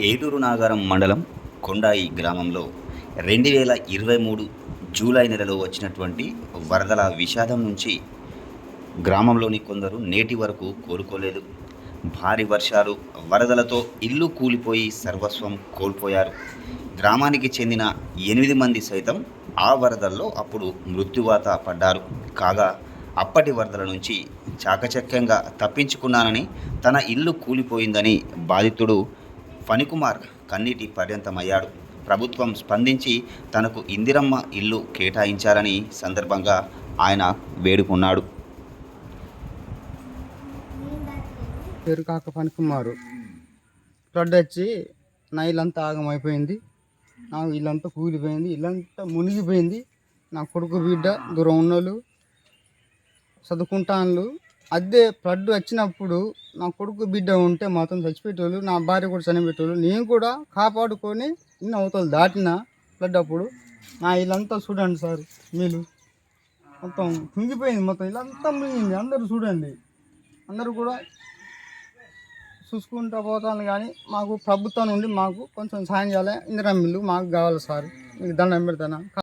ఏటూరు నాగారం మండలం కొండాయి గ్రామంలో రెండు వేల ఇరవై మూడు జూలై నెలలో వచ్చినటువంటి వరదల విషాదం నుంచి గ్రామంలోని కొందరు నేటి వరకు కోలుకోలేదు. భారీ వర్షాలు వరదలతో ఇల్లు కూలిపోయి సర్వస్వం కోల్పోయారు. గ్రామానికి చెందిన ఎనిమిది మంది సైతం ఆ వరదల్లో అప్పుడు మృత్యువాత పడ్డారు. కాగా అప్పటి వరదల నుంచి చాకచక్యంగా తప్పించుకున్నానని తన ఇల్లు కూలిపోయిందని బాధితుడు ఫణికుమార్ కన్నీటి పర్యంతమయ్యాడు. ప్రభుత్వం స్పందించి తనకు ఇందిరమ్మ ఇల్లు కేటాయించాలని సందర్భంగా ఆయన వేడుకున్నాడు. పేరు కాక పనికుమారు ఫ్లడ్ వచ్చి నా ఇల్లంతా ఆగమైపోయింది. నా ఇల్లంతా కూలిపోయింది. ఇల్లంతా మునిగిపోయింది. నా కొడుకు బిడ్డ దూరం ఉన్నోళ్ళు చదువుకుంటాను అదే ఫ్లడ్ వచ్చినప్పుడు నా కొడుకు బిడ్డ ఉంటే మాత్రం చచ్చిపెట్టేవాళ్ళు నా భార్య కూడా చనిపెట్టేవాళ్ళు నేను కూడా కాపాడుకొని నిన్న అవతలు దాటిన ఫ్లడ్ అప్పుడు నా ఇల్లంతా చూడండి సార్ మీరు. మొత్తం కుంగిపోయింది మొత్తం ఇల్లంతా మునిగింది. అందరూ చూడండి. అందరూ కూడా చూసుకుంటూ పోతాను కానీ మాకు ప్రభుత్వం నుండి మాకు కొంచెం సాయం చేయాలి. ఇందిరా మిల్లు మాకు కావాలి సార్. మీకు దండం పెడతాను?